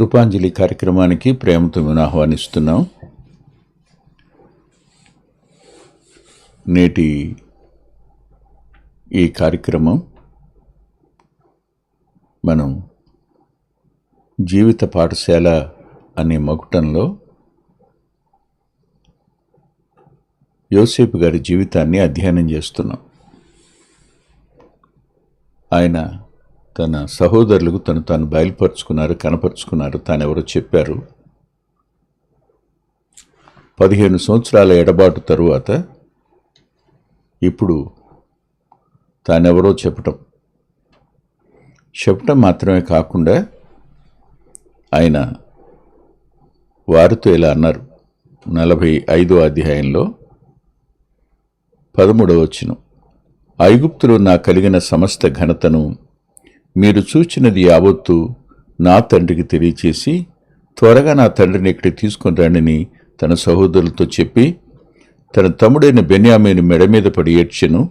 కృపాంజలి కార్యక్రమానికి ప్రేమతో మేము ఆహ్వానిస్తున్నాం. నేటి ఈ కార్యక్రమం మనం జీవిత పాఠశాల అనే మకుటంలో యోసేపు గారి జీవితాన్ని అధ్యయనం చేస్తున్నాం. ఆయన తన సహోదరులకు తను తాను బయలుపరుచుకున్నారు కనపరుచుకున్నారు తానెవరో చెప్పారు. పదిహేను సంవత్సరాల ఎడబాటు తరువాత ఇప్పుడు తానెవరో చెప్పటం. చెప్పటం మాత్రమే కాకుండా ఆయన వారితో ఇలా అన్నారు. నలభై ఐదో అధ్యాయంలో పదమూడవ వచ్చిన ఐగుప్తులో నా కలిగిన సమస్త ఘనతను మీరు చూచినది యావత్తు నా తండ్రికి తెలియచేసి త్వరగా నా తండ్రిని ఇక్కడికి తీసుకుని రండిని తన సహోదరులతో చెప్పి తన తమ్ముడైన బెన్యామీను మెడ మీద పడి ఏడ్చెను.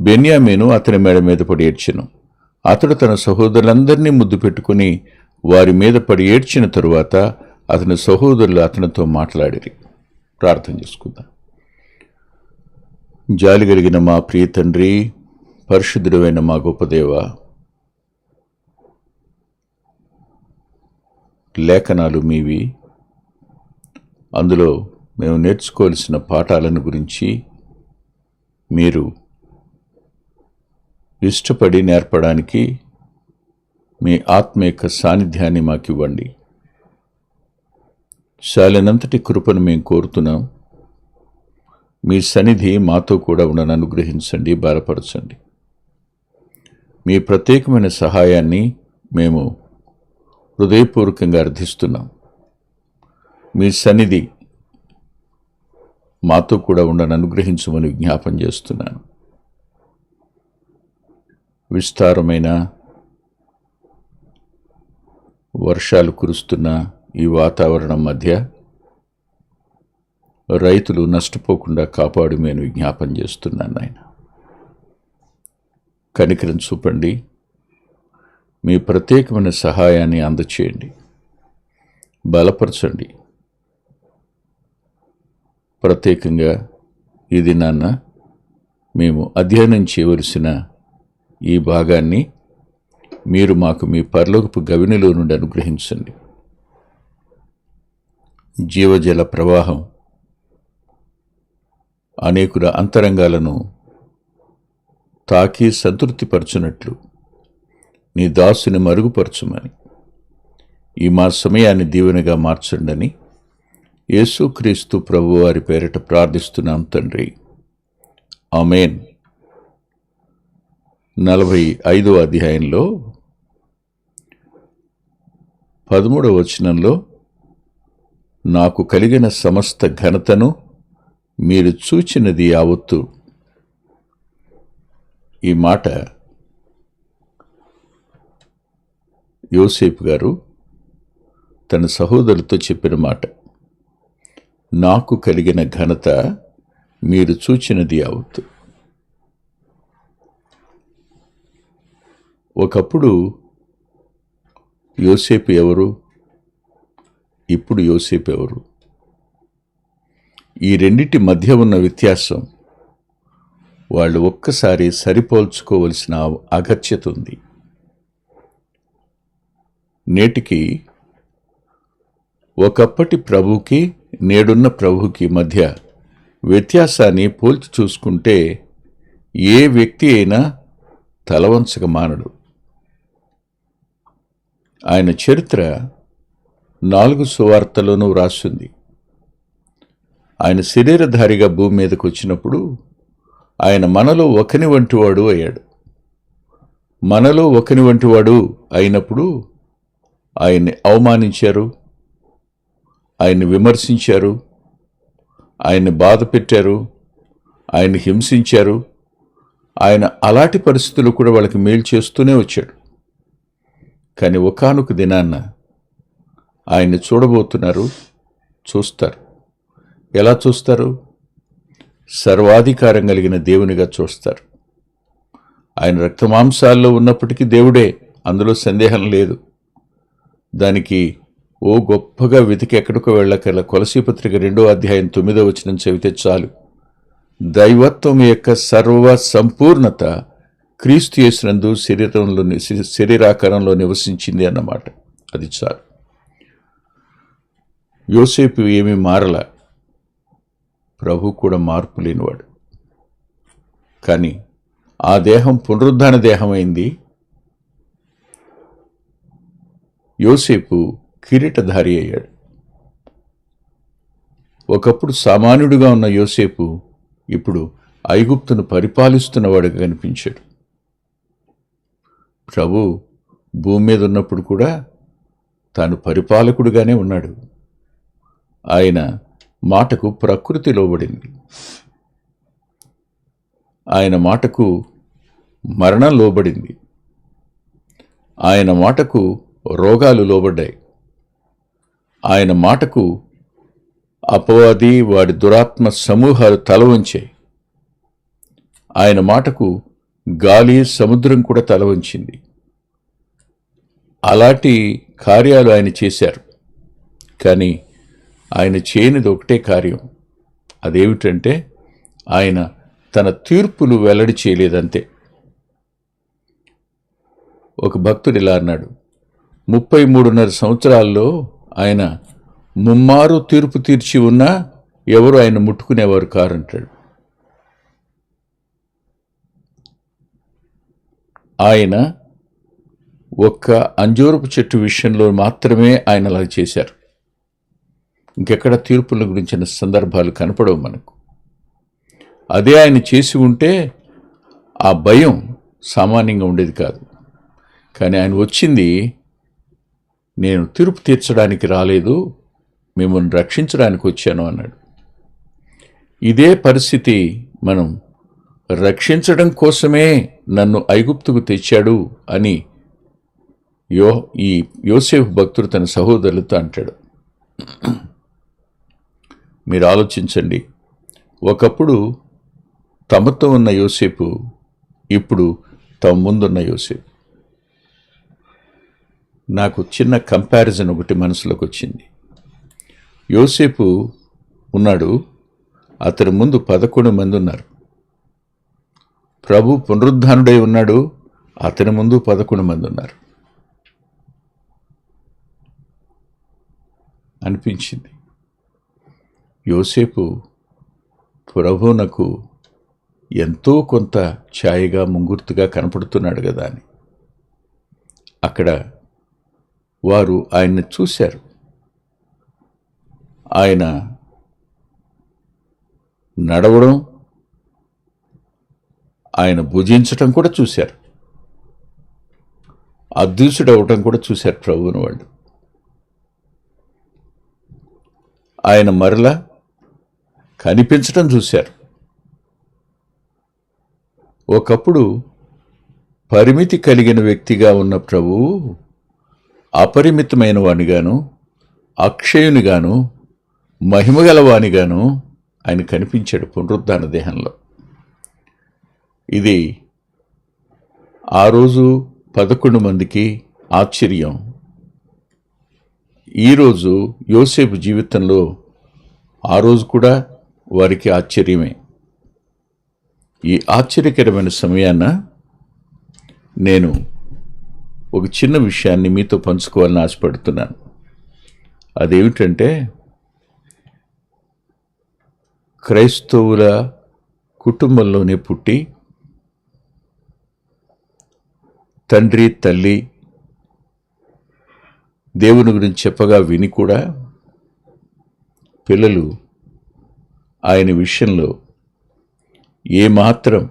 బెన్యామీను అతని మెడ మీద పడి ఏడ్చెను. అతడు తన సహోదరులందరినీ ముద్దు పెట్టుకుని వారి మీద పడి ఏడ్చిన తరువాత అతని సహోదరులు అతనితో మాట్లాడిరి. ప్రార్థన చేసుకుందాం. జాలి కలిగిన మా ప్రియ తండ్రి పరిశుద్ధుడైన మా గొప్పదేవ దేవ లేఖనాలు మీవి. అందులో మేము నేర్చుకోవాల్సిన పాఠాలను గురించి మీరు ఇష్టపడి నేర్పడానికి మీ ఆత్మ యొక్క సాన్నిధ్యాన్ని మాకు ఇవ్వండి శాలినంతటి కృపను మేము కోరుతున్నాం. మీ సన్నిధి మాతో కూడా ఉండను అనుగ్రహించండి బలపరచండి. మీ ప్రత్యేకమైన సహాయాన్ని మేము హృదయపూర్వకంగా అర్థిస్తున్నాం. మీ సన్నిధి మాతో కూడా ఉండని అనుగ్రహించమని జ్ఞాపం చేస్తున్నాను. విస్తారమైన వర్షాలు కురుస్తున్న ఈ వాతావరణం మధ్య రైతులు నష్టపోకుండా కాపాడు నేను విజ్ఞాపం చేస్తున్నాను ఆయన కనికరం చూపండి. మీ ప్రత్యేకమైన సహాయాన్ని అందచేయండి. బలపరచండి. ప్రత్యేకంగా ఇది నాన్న మేము అధ్యయనం చేయవలసిన ఈ భాగాన్ని మీరు మాకు మీ పరలోకపు గవినిలో నుండి అనుగ్రహించండి. జీవజల ప్రవాహం అనేకుల అంతరంగాలను తాకి సంతృప్తిపరచునట్లు నీ దాసుని మరుగుపరచుమని. ఈ మా సమయాన్ని దీవెనగా మార్చండని యేసుక్రీస్తు ప్రభు వారి పేరిట ప్రార్థిస్తున్నాం తండ్రి. ఆమెన్. నలభై ఐదో అధ్యాయంలో పదమూడవ వచనంలో నాకు కలిగిన సమస్త ఘనతను మీరు చూచినది యావత్తు. ఈ మాట యోసేపు గారు తన సహోదరులతో చెప్పిన మాట నాకు కలిగిన ఘనత మీరు చూచినది అవుతు ఒకప్పుడు యోసేపు ఎవరు? ఇప్పుడు యోసేపు ఎవరు? ఈ రెండిటి మధ్య ఉన్న వ్యత్యాసం వాళ్ళు ఒక్కసారి సరిపోల్చుకోవలసిన అగత్యత ఉంది. నేటికి ఒకప్పటి ప్రభుకి నేడున్న ప్రభుకి మధ్య వ్యత్యాసాన్ని పోల్చి చూసుకుంటే ఏ వ్యక్తి అయినా తలవంచక మానడు. ఆయన చరిత్ర నాలుగు సువార్తలోనూ వ్రాసింది ఆయన శరీరధారిగా భూమి మీదకు వచ్చినప్పుడు ఆయన మనలో ఒకని వంటివాడు అయ్యాడు. మనలో ఒకని వంటివాడు అయినప్పుడు ఆయన్ని అవమానించారు ఆయన్ని విమర్శించారు ఆయన్ని బాధ పెట్టారు ఆయన్ని హింసించారు. ఆయన అలాంటి పరిస్థితులు కూడా వాళ్ళకి మేలు చేస్తూనే వచ్చాడు. కానీ ఒకానొక దినాన్న ఆయన్ని చూడబోతున్నారు చూస్తారు. ఎలా చూస్తారు? సర్వాధికారం కలిగిన దేవునిగా చూస్తారు. ఆయన రక్తమాంసాల్లో ఉన్నప్పటికీ దేవుడే అందులో సందేహం లేదు. దానికి ఓ గొప్పగా వెతికి ఎక్కడికో వెళ్ళకల కొలసీ పత్రిక రెండో అధ్యాయం తొమ్మిదో వచనం చెబితే చాలు. దైవత్వం యొక్క సర్వ సంపూర్ణత క్రీస్తు యేసునందు శరీరంలో శరీరాకారంలో నివసించింది అన్నమాట. అది చాలు. యోసేపు ఏమీ మారల. ప్రభు కూడా మార్పు లేనివాడు. కానీ ఆ దేహం పునరుద్ధాన దేహమైంది. యోసేపు కిరీటధారి అయ్యాడు. ఒకప్పుడు సామాన్యుడిగా ఉన్న యోసేపు ఇప్పుడు ఐగుప్తును పరిపాలిస్తున్నవాడుగా కనిపించాడు. ప్రభు భూమి మీద ఉన్నప్పుడు కూడా తాను పరిపాలకుడుగానే ఉన్నాడు. ఆయన మాటకు ప్రకృతి లోబడింది. ఆయన మాటకు మరణం లోబడింది. ఆయన మాటకు రోగాలు లోబడ్డాయి. ఆయన మాటకు అపవాది వాడి దురాత్మ సమూహాలు తల వంచాయి. ఆయన మాటకు గాలి సముద్రం కూడా తల వంచింది. అలాంటి కార్యాలు ఆయన చేశారు. కానీ ఆయన చేయనిది ఒకటే కార్యం. అదేమిటంటే ఆయన తన తీర్పులు వెల్లడి చేయలేదంతే. ఒక భక్తుడు ఇలా అన్నాడు. ముప్పై మూడున్నర సంవత్సరాల్లో ఆయన ముమ్మారు తీర్పు తీర్చి ఉన్నా ఎవరు ఆయన ముట్టుకునేవారు కారంటాడు. ఆయన ఒక్క అంజూరపు చెట్టు విషయంలో మాత్రమే ఆయన అలా చేశారు. ఇంకెక్కడ తీర్పుల గురించిన సందర్భాలు కనపడవు మనకు. అదే ఆయన చేసి ఉంటే ఆ భయం సామాన్యంగా ఉండేది కాదు. కానీ ఆయన వచ్చింది నేను తీర్పు తీర్చడానికి రాలేదు మిమ్మల్ని రక్షించడానికి వచ్చాను అన్నాడు. ఇదే పరిస్థితి మనం రక్షించడం కోసమే నన్ను ఐగుప్తుకు తెచ్చాడు అని యో ఈ యోసేఫ్ భక్తుడు తన సహోదరులతో అంటాడు. మీరు ఆలోచించండి. ఒకప్పుడు తమతో ఉన్న యోసేపు ఇప్పుడు తమ ముందున్న యోసేపు. నాకు చిన్న కంపారిజన్ ఒకటి మనసులోకి వచ్చింది. యోసేపు ఉన్నాడు అతని ముందు పదకొండు మంది ఉన్నారు. ప్రభు పునరుద్ధానుడై ఉన్నాడు అతని ముందు పదకొండు మంది ఉన్నారు. అనిపించింది. యోసేపు ప్రభువునకు ఎంతో కొంత ఛాయగా ముంగుర్తుగా కనపడుతున్నాడు కదా అని. అక్కడ వారు ఆయన్ని చూశారు. ఆయన నడవడం ఆయన భుజించటం కూడా చూశారు. అదృశ్యుడవటం కూడా చూశారు ప్రభువుని వాళ్ళు. ఆయన మరలా కనిపించటం చూశారు. ఒకప్పుడు పరిమితి కలిగిన వ్యక్తిగా ఉన్న ప్రభువు అపరిమితమైన వానిగాను అక్షయునిగాను మహిమగలవానిగాను ఆయన కనిపించాడు పునరుద్ధాన దేహంలో. ఇది ఆ రోజు పదకొండు మందికి ఆశ్చర్యం. ఈరోజు యోసేపు జీవితంలో ఆ రోజు కూడా వారికి ఆశ్చర్యమే. ఈ ఆశ్చర్యకరమైన సమయాన నేను ఒక చిన్న విషయాన్ని మీతో పంచుకోవాలని ఆశపడుతున్నాను. అదేమిటంటే క్రైస్తవుల కుటుంబంలోనే పుట్టి తండ్రి తల్లి దేవుని గురించి చెప్పగా విని కూడా పిల్లలు ఆయన విషయంలో ఏమాత్రం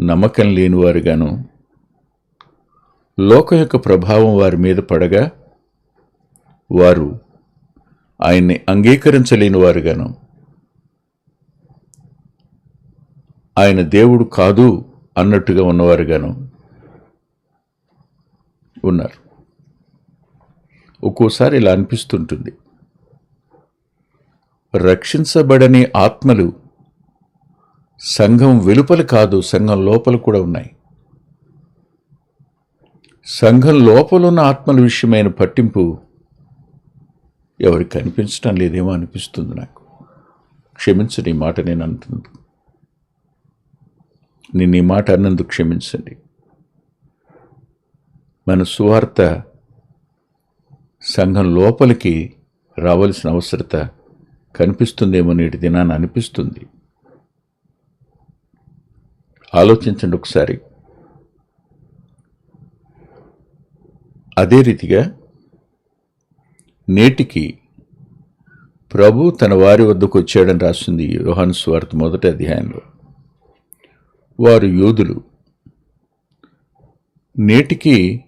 నమ్మకం లేనివారుగాను లోకం యొక్క ప్రభావం వారి మీద పడగా వారు ఆయన్ని అంగీకరించలేని వారుగాను. ఆయన దేవుడు కాదు అన్నట్టుగా ఉన్నవారుగాను ఉన్నారు. ఒక్కోసారి ఇలా అనిపిస్తుంటుంది. రక్షించబడని ఆత్మలు సంఘం వెలుపల కాదు సంఘం లోపల కూడా ఉన్నాయి. సంఘం లోపలున్న ఆత్మల విషయమైన పట్టింపు ఎవరికి కనిపించడం లేదేమో అనిపిస్తుంది నాకు. క్షమించండి ఈ మాట నేను అంటున్నాను నేను ఈ మాట అన్నందుకు క్షమించండి. మన సువార్త సంఘం లోపలికి రావాల్సిన అవసరత కనిపిస్తుందేమో నేటి దినాన్ని అనిపిస్తుంది. ఆలోచించండి ఒకసారి. అదే రీతిగా నేటికి ప్రభు తన వారి వద్దకు వచ్చాడని రాస్తుంది యోహాను స్వార్త మొదటి అధ్యాయంలో. వారు యోధులు నేటికి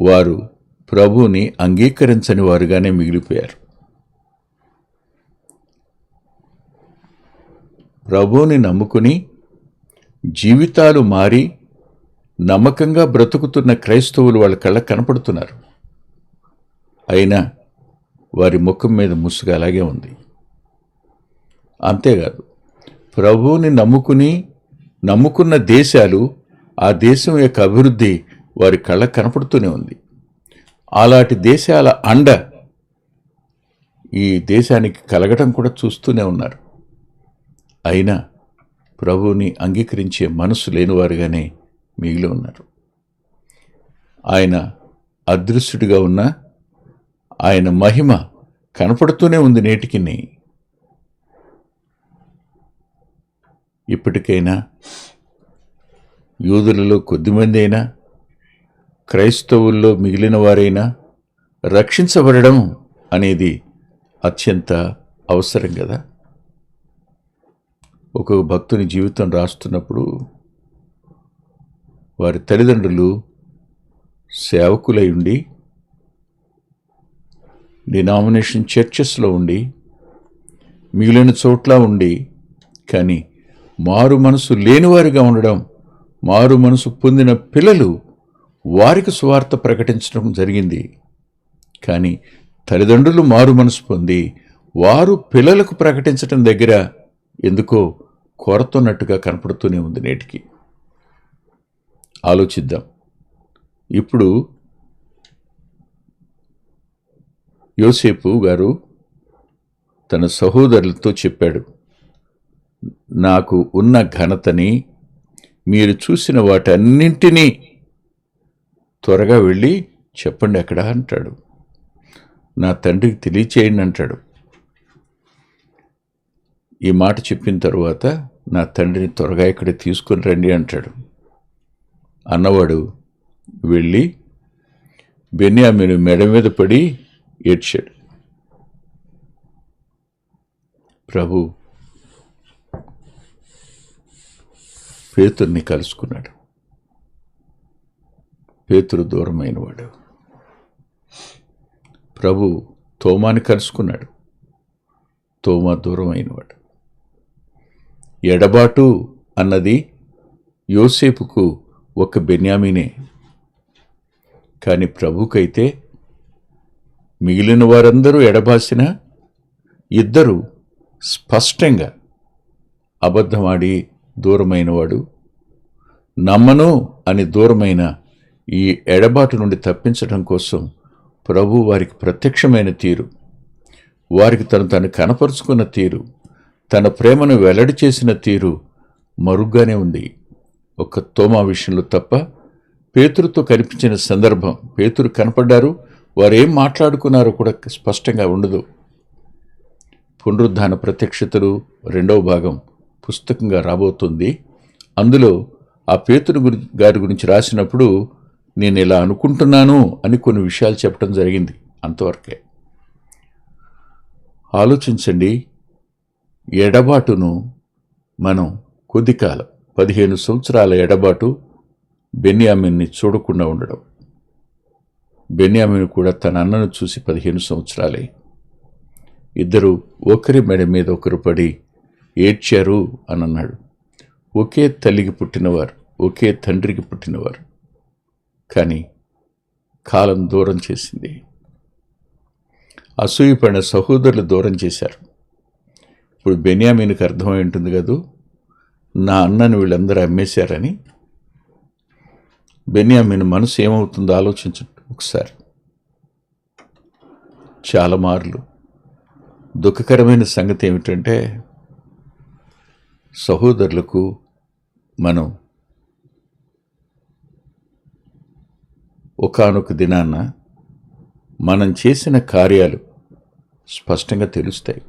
వారు ప్రభువుని అంగీకరించని వారుగానే మిగిలిపోయారు. ప్రభువుని నమ్ముకుని జీవితాలు మారి నమ్మకంగా బ్రతుకుతున్న క్రైస్తవులు వాళ్ళ కళ్ళ కనపడుతున్నారు. అయినా వారి ముఖం మీద ముసుగు అలాగే ఉంది. అంతేకాదు ప్రభువుని నమ్ముకుని నమ్ముకున్న దేశాలు ఆ దేశం యొక్క అభివృద్ధి వారి కళ్ళ కనపడుతూనే ఉంది. అలాంటి దేశాల అండ ఈ దేశానికి కలగటం కూడా చూస్తూనే ఉన్నారు. అయినా ప్రభువుని అంగీకరించే మనసు లేనివారుగానే మిగిలి ఉన్నారు. ఆయన అదృశ్యుడిగా ఉన్న ఆయన మహిమ కనపడుతూనే ఉంది నేటికిని. ఇప్పటికైనా యూదులలో కొద్దిమంది అయినా క్రైస్తవుల్లో మిగిలిన వారైనా రక్షించబడడం అనేది అత్యంత అవసరం కదా. ఒక భక్తుని జీవితం రాస్తున్నప్పుడు వారి తల్లిదండ్రులు సేవకులై ఉండి డినామినేషన్ చర్చెస్లో ఉండి మిగిలిన చోట్ల ఉండి కానీ మారు మనసు లేనివారిగా ఉండడం మారు మనసు పొందిన పిల్లలు వారికి సువార్త ప్రకటించడం జరిగింది. కానీ తల్లిదండ్రులు మారు మనసు పొంది వారు పిల్లలకు ప్రకటించడం దగ్గర ఎందుకో కొరతున్నట్టుగా కనపడుతూనే ఉంది నేటికి. ఆలోచిద్దాం. ఇప్పుడు యోసేపు గారు తన సహోదరులతో చెప్పాడు నాకు ఉన్న ఘనతని మీరు చూసిన వాటన్నింటినీ త్వరగా వెళ్ళి చెప్పండి ఎక్కడ అంటాడు. నా తండ్రికి తెలియచేయండి అంటాడు. ఈ మాట చెప్పిన తరువాత నా తండ్రిని త్వరగా ఇక్కడ తీసుకుని రండి అంటాడు. అన్నవాడు వెళ్ళి బెన్యామిను మెడ మీద పడి ఏడ్చాడు. ప్రభు పేతుర్ని కలుసుకున్నాడు. పేతురు దూరమైనవాడు ప్రభు తోమాని కలుసుకున్నాడు. తోమా దూరమైనవాడు ఎడబాటు అన్నది యోసేపుకు ఒక బెన్యామీనే. కానీ ప్రభుకైతే మిగిలిన వారందరూ ఎడబాసిన ఇద్దరు స్పష్టంగా అబద్ధమాడి దూరమైనవాడు. నమ్మను అని దూరమైన ఈ ఎడబాటు నుండి తప్పించడం కోసం ప్రభు వారికి ప్రత్యక్షమైన తీరు. వారికి తను తను కనపరుచుకున్న తీరు. తన ప్రేమను వెల్లడి చేసిన తీరు మరుగ్గానే ఉంది. ఒక్క తోమా విషయంలో తప్ప పేతురుతో కనిపించిన సందర్భం పేతురు కనపడ్డారు వారేం మాట్లాడుకున్నారో కూడా స్పష్టంగా ఉండదు. పునరుద్ధాన ప్రత్యక్షతలు రెండవ భాగం పుస్తకంగా రాబోతుంది. అందులో ఆ పేతురు గురి గారి గురించి రాసినప్పుడు నేను ఇలా అనుకుంటున్నాను అని కొన్ని విషయాలు చెప్పడం జరిగింది అంతవరకే. ఆలోచించండి ఎడబాటును మనం కొద్ది కాలం పదిహేను సంవత్సరాల ఎడబాటు బెన్యామిన్ని చూడకుండా ఉండడం. బెన్యామిన్ కూడా తన అన్నను చూసి పదిహేను సంవత్సరాలే. ఇద్దరు ఒకరి మెడ మీద ఒకరు పడి ఏడ్చారు అని అన్నాడు ఒకే తల్లికి పుట్టినవారు ఒకే తండ్రికి పుట్టినవారు. కానీ కాలం దూరం చేసింది. అసూయపడిన సహోదరులు దూరం చేశారు. ఇప్పుడు బెన్యామీన్కి అర్థమై ఉంటుంది కదూ? నా అన్నను వీళ్ళందరూ అమ్మేశారని. బెన్యామిన్ మనసు ఏమవుతుందో ఆలోచించండి ఒకసారి. చాలా మార్లు. దుఃఖకరమైన సంగతి ఏమిటంటే సహోదరులకు మనం ఒకానొక దినాన మనం చేసిన కార్యాలు స్పష్టంగా తెలుస్తాయి.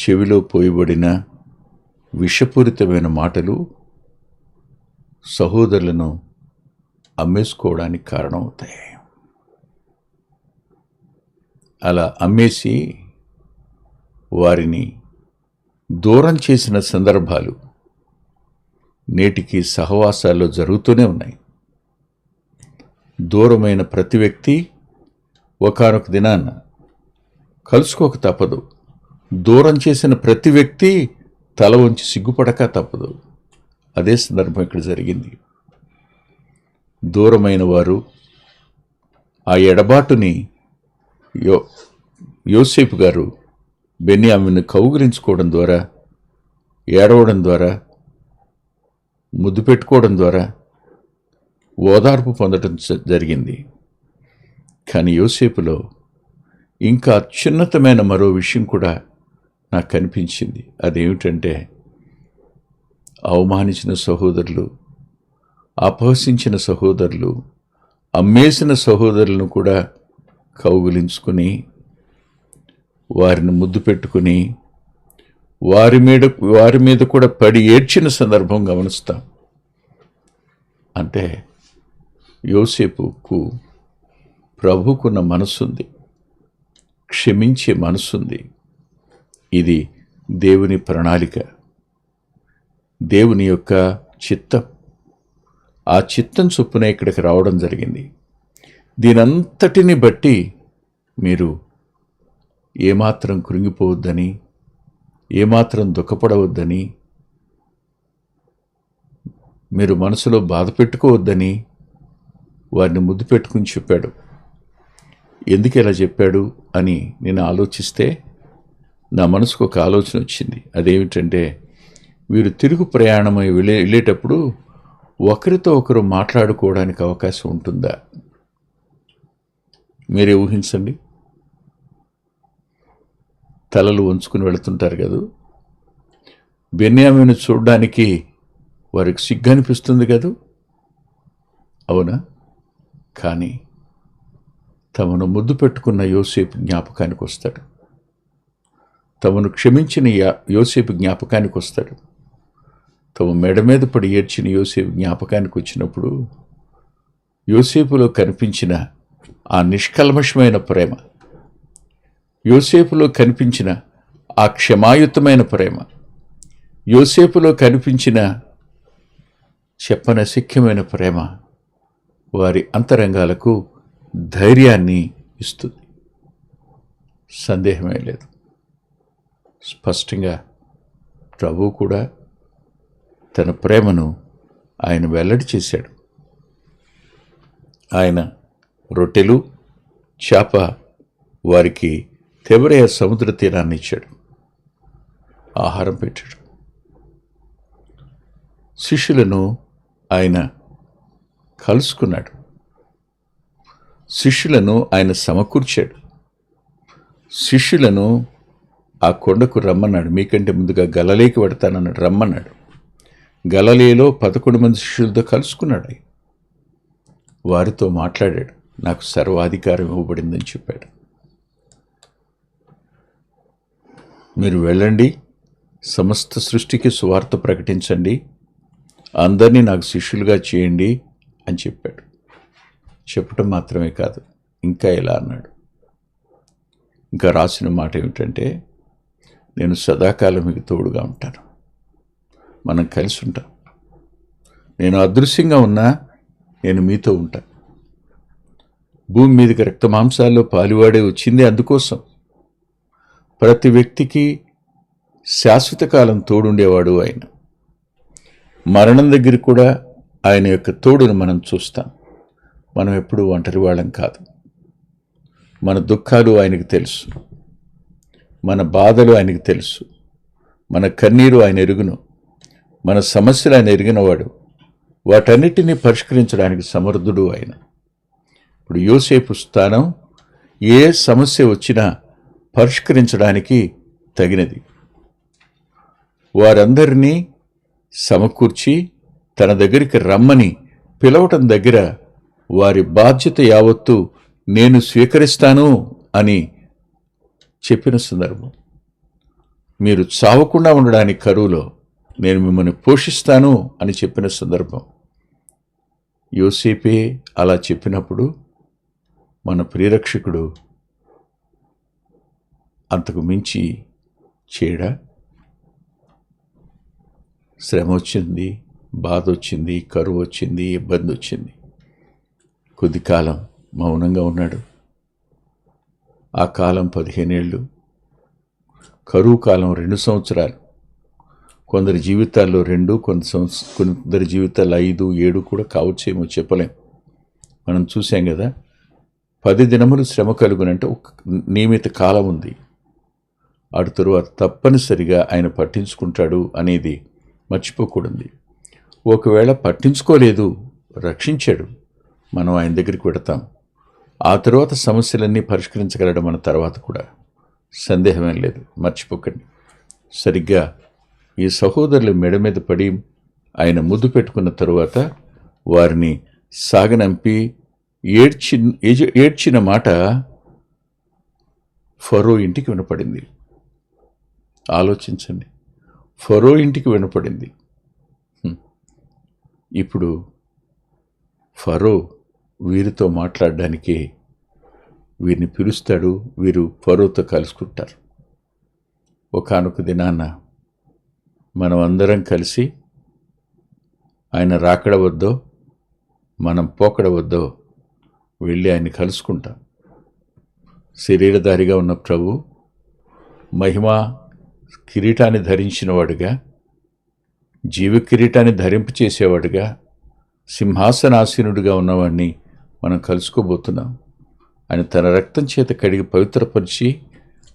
చెవిలో పోయబడిన విషపూరితమైన మాటలు సహోదరులను అమ్మేసుకోవడానికి కారణమవుతాయి. అలా అమ్మేసి వారిని దూరం చేసిన సందర్భాలు నేటికి సహవాసాల్లో జరుగుతూనే ఉన్నాయి. దూరమైన ప్రతి వ్యక్తి ఒకనొక దినాన కలుసుకోక తప్పదు. దూరం చేసిన ప్రతి వ్యక్తి తల వంచి సిగ్గుపడక తప్పదు. అదే సందర్భం ఇక్కడ జరిగింది. దూరమైన వారు ఆ ఎడబాటుని యో యోసేపు గారు బెన్యామిని కౌగిలించుకోవడం ద్వారా ఏడవడం ద్వారా ముద్దు పెట్టుకోవడం ద్వారా ఓదార్పు పొందడం జ- జరిగింది. కానీ యోసేపులో ఇంకా అత్యున్నతమైన మరో విషయం కూడా నాకు కనిపించింది. అదేమిటంటే అవమానించిన సహోదరులు అపహసించిన సహోదరులు అమ్మేసిన సహోదరులను కూడా కౌగులించుకుని వారిని ముద్దు పెట్టుకుని వారి మీద వారి మీద కూడా పడి ఏడ్చిన సందర్భం గమనిస్తాం. అంటే యోసేపుకు ప్రభుకున్న మనసుంది. క్షమించే మనసుంది. ఇది దేవుని ప్రణాళిక. దేవుని యొక్క చిత్తం. ఆ చిత్తం చొప్పున ఇక్కడికి రావడం జరిగింది. దీనంతటిని బట్టి మీరు ఏమాత్రం కృంగిపోవద్దని ఏమాత్రం దుఃఖపడవద్దని మీరు మనసులో బాధ పెట్టుకోవద్దని వారిని ముద్దు పెట్టుకుని చెప్పాడు. ఎందుకు ఇలా చెప్పాడు అని నేను ఆలోచిస్తే నా మనసుకు ఒక ఆలోచన వచ్చింది. అదేమిటంటే వీరు తిరుగు ప్రయాణమై వెళ్ళే వెళ్ళేటప్పుడు ఒకరితో ఒకరు మాట్లాడుకోవడానికి అవకాశం ఉంటుందా? మీరే ఊహించండి. తలలు వంచుకుని వెళుతుంటారు కదా. బెన్యామిని చూడడానికి వారికి సిగ్గు అనిపిస్తుంది కదూ. అవునా? కానీ తమను ముద్దు పెట్టుకున్న యోసేపు జ్ఞాపకానికి వస్తాడు. తమను క్షమించిన యోసేపు జ్ఞాపకానికి వస్తాడు. తమ మెడ మీద పడి ఏడ్చిన యోసేపు జ్ఞాపకానికి వచ్చినప్పుడు యోసేపులో కనిపించిన ఆ నిష్కల్మషమైన ప్రేమ యోసేపులో కనిపించిన ఆ క్షమాయుతమైన ప్రేమ యోసేపులో కనిపించిన చెప్పనశక్యమైన ప్రేమ వారి అంతరంగాలకు ధైర్యాన్ని ఇస్తుంది. సందేహమే లేదు. స్పష్టంగా ప్రభు కూడా తన ప్రేమను ఆయన వెల్లడి చేశాడు. ఆయన రొట్టెలు చేప వారికి తెవరయ సముద్ర తీరాన్ని ఇచ్చాడు. ఆహారం పెట్టాడు. శిష్యులను ఆయన కలుసుకున్నాడు. శిష్యులను ఆయన సమకూర్చాడు. శిష్యులను ఆ కొండకు రమ్మన్నాడు. మీకంటే ముందుగా గలలేకి పెడతానన్నాడు రమ్మన్నాడు. గలలేలో పదకొండు మంది శిష్యులతో కలుసుకున్నాడు వారితో మాట్లాడాడు. నాకు సర్వాధికారం ఇవ్వబడిందని చెప్పాడు. మీరు వెళ్ళండి. సమస్త సృష్టికి సువార్త ప్రకటించండి. అందరినీ నాకు శిష్యులుగా చేయండి అని చెప్పాడు. చెప్పటం మాత్రమే కాదు ఇంకా ఇలా అన్నాడు. ఇంకా రాసిన మాట ఏమిటంటే నేను సదాకాలం మీకు తోడుగా ఉంటాను. మనం కలిసి ఉంటాం. నేను అదృశ్యంగా ఉన్నా నేను మీతో ఉంటాను. భూమి మీదకి రక్త మాంసాల్లో పాలువాడే వచ్చింది అందుకోసం. ప్రతి వ్యక్తికి శాశ్వత కాలం తోడుండేవాడు ఆయన. మరణం దగ్గర కూడా ఆయన యొక్క తోడును మనం చూస్తాం. మనం ఎప్పుడూ ఒంటరి వాళ్ళం కాదు. మన దుఃఖాలు ఆయనకు తెలుసు. మన బాధలు ఆయనకు తెలుసు. మన కన్నీరు ఆయన ఎరుగును. మన సమస్యలు ఆయన ఎరిగినవాడు. వాటన్నిటినీ పరిష్కరించడానికి సమర్థుడు ఆయన. ఇప్పుడు యోసేపు స్థానం ఏ సమస్య వచ్చినా పరిష్కరించడానికి తగినది. వారందరినీ సమకూర్చి తన దగ్గరికి రమ్మని పిలవటం దగ్గర వారి బాధ్యత యావత్తు నేను స్వీకరిస్తాను అని చెప్పిన సందర్భం. మీరు చావకుండా ఉండడానికి కరువులో నేను మిమ్మల్ని పోషిస్తాను అని చెప్పిన సందర్భం. యోసేపే అలా చెప్పినప్పుడు మన ప్రియరక్షకుడు అంతకు మించి చేయడా? శ్రమ వచ్చింది బాధ వచ్చింది కరువు వచ్చింది ఇబ్బంది వచ్చింది. కొద్ది కాలం మౌనంగా ఉన్నాడు. ఆ కాలం పదిహేనేళ్ళు. కరువు కాలం రెండు సంవత్సరాలు. కొందరి జీవితాల్లో రెండు కొంత సంవత్స కొందరి జీవితాలు ఐదు ఏడు కూడా కావచ్చేమో చెప్పలేం. మనం చూసాం కదా పది దినములు శ్రమ కలుగునంటే ఒక నియమిత కాలం ఉంది. అటు తరువాత తప్పనిసరిగా ఆయన పట్టించుకుంటాడు అనేది మర్చిపోకూడదు. ఒకవేళ పట్టించుకోలేదు రక్షించాడు మనం ఆయన దగ్గరికి పెడతాం ఆ తర్వాత సమస్యలన్నీ పరిష్కరించగలడం మన తర్వాత కూడా సందేహమేం లేదు. మర్చిపోకండి. సరిగ్గా ఈ సహోదరులు మెడ మీద పడి ఆయన ముద్దు పెట్టుకున్న తరువాత వారిని సాగనంపి ఏడ్చి ఏడ్చిన మాట ఫరో ఇంటికి వినపడింది. ఆలోచించండి. ఫరో ఇంటికి వినపడింది. ఇప్పుడు ఫరో వీరితో మాట్లాడడానికి వీరిని పిలుస్తాడు వీరు ఫరోతో కలుసుకుంటారు. ఒకనొక దినాన మనం అందరం కలిసి ఆయన రాకడ వద్దో మనం పోకడ వద్దో వెళ్ళి ఆయన్ని కలుసుకుంటాం. శరీరధారిగా ఉన్న ప్రభు మహిమ కిరీటాన్ని ధరించిన వాడుగా జీవ కిరీటాన్ని ధరింపు చేసేవాడుగా సింహాసనాసీనుడిగా ఉన్నవాడిని మనం కలుసుకోబోతున్నాం. ఆయన తన రక్తం చేత కడిగి పవిత్రపరిచి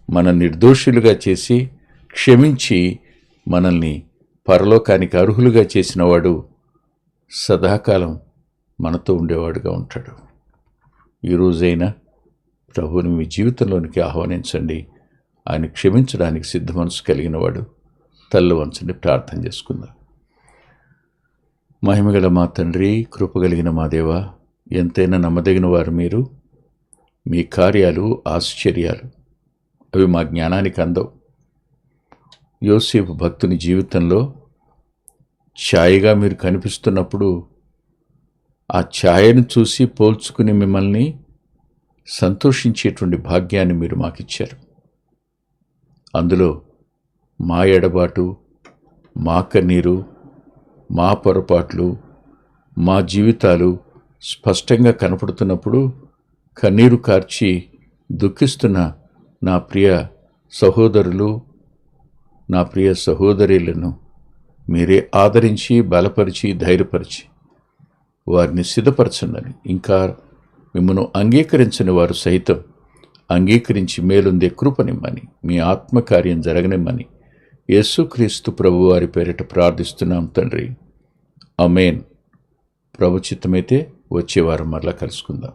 మన నిర్దోషులుగా చేసి క్షమించి మనల్ని పరలోకానికి అర్హులుగా చేసినవాడు సదాకాలం మనతో ఉండేవాడుగా ఉంటాడు. ఈ రోజైనా ప్రభువుని మీ జీవితంలోనికి ఆహ్వానించండి. ఆయన క్షమించడానికి సిద్ధ మనసు కలిగినవాడు తల్లు వంచండి. ప్రార్థన చేసుకుందాం. మహిమగల మా తండ్రి కృపగలిగిన మా దేవా ఎంతైనా నమ్మదగిన వారు మీరు. మీ కార్యాలు ఆశ్చర్యాలు. అవి మా జ్ఞానానికి అందవు. యోసేపు భక్తుని జీవితంలో ఛాయగా మీరు కనిపిస్తున్నప్పుడు ఆ ఛాయను చూసి పోల్చుకుని మిమ్మల్ని సంతోషించేటువంటి భాగ్యాన్ని మీరు మాకిచ్చారు. అందులో మా ఎడబాటు మా కన్నీరు మా పొరపాట్లు మా జీవితాలు స్పష్టంగా కనపడుతున్నప్పుడు కన్నీరు కార్చి దుఃఖిస్తున్న నా ప్రియ సహోదరులు నా ప్రియ సహోదరులను మీరే ఆదరించి బలపరిచి ధైర్యపరిచి వారిని సిద్ధపరచండి. ఇంకా మిమ్మను అంగీకరించని వారు సైతం అంగీకరించి మేలుందే కృపనిమ్మని మీ ఆత్మకార్యం జరగనిమ్మని యేసుక్రీస్తు ప్రభువారి పేరిట ప్రార్థిస్తున్నాం తండ్రి. అమేన్ ప్రభుచితమైతే వచ్చేవారం మరలా కలుసుకుందాం.